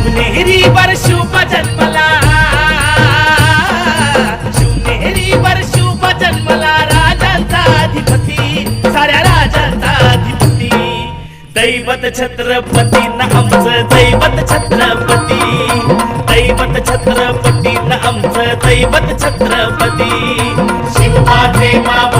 शिवनेरीवर शुभ जन्मला. शिवनेरीवर शुभ जन्मला. राजांचा अधिपती साऱ्या राजांचा अधिपती. दैवत छत्रपती न आमचं दैवत छत्रपती. दैवत छत्रपती न आमचं दैवत छत्रपती. शिवबाचे माबळे